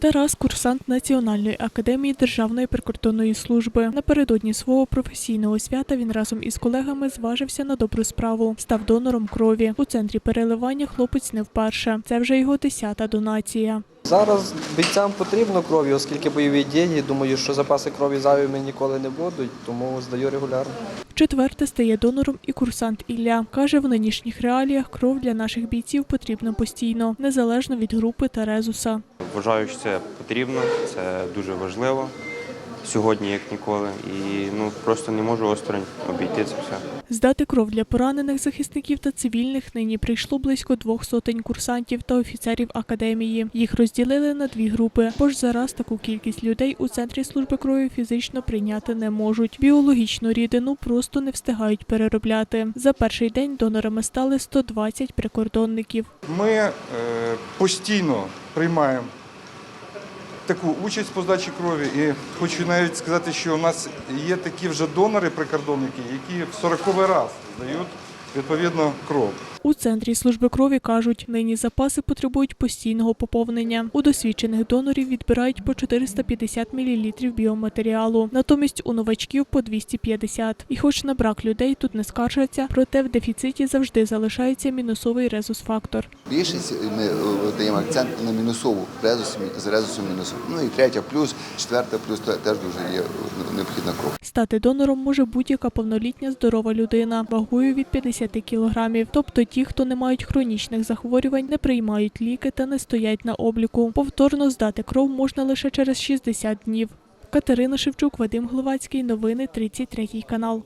Тарас курсант Національної академії Державної прикордонної служби. Напередодні свого професійного свята він разом із колегами зважився на добру справу. Став донором крові. У центрі переливання хлопець не вперше. Це вже його десята донація. Зараз бійцям потрібно крові, оскільки бойові дії. Думаю, що запаси крові зайвими ніколи не будуть, тому здаю регулярно. Четверте стає донором і курсант Ілля. Каже, в нинішніх реаліях кров для наших бійців потрібна постійно, незалежно від групи та резуса. Вважаю, що це потрібно, це дуже важливо сьогодні, як ніколи. І ну просто не можу осторонь обійти це все. Здати кров для поранених захисників та цивільних нині прийшло близько двох сотень курсантів та офіцерів академії. Їх розділили на дві групи, бо ж зараз таку кількість людей у центрі служби крові фізично прийняти не можуть. Біологічну рідину просто не встигають переробляти. За перший день донорами стали 120 прикордонників. Ми е, постійно приймаємо таку участь по здачі крові. І хочу навіть сказати, що у нас є такі вже донори, прикордонники, які в 40 раз здають відповідно кров. У центрі служби крові кажуть, нині запаси потребують постійного поповнення. У досвідчених донорів відбирають по 450 мл біоматеріалу, натомість у новачків по 250. І хоч на брак людей тут не скаржаться, проте в дефіциті завжди залишається мінусовий резус-фактор. Більшість ми е, даємо акцент на мінусову резус, з резусом мінусом. Ну і третя плюс, четверта плюс теж дуже є е, необхідна кров. Стати донором може будь-яка повнолітня здорова людина вагою від 50 кілограмів, тобто ті, хто не мають хронічних захворювань, не приймають ліки та не стоять на обліку. Повторно здати кров можна лише через 60 днів. Катерина Шевчук, Вадим Гловацький. Новини 33 канал.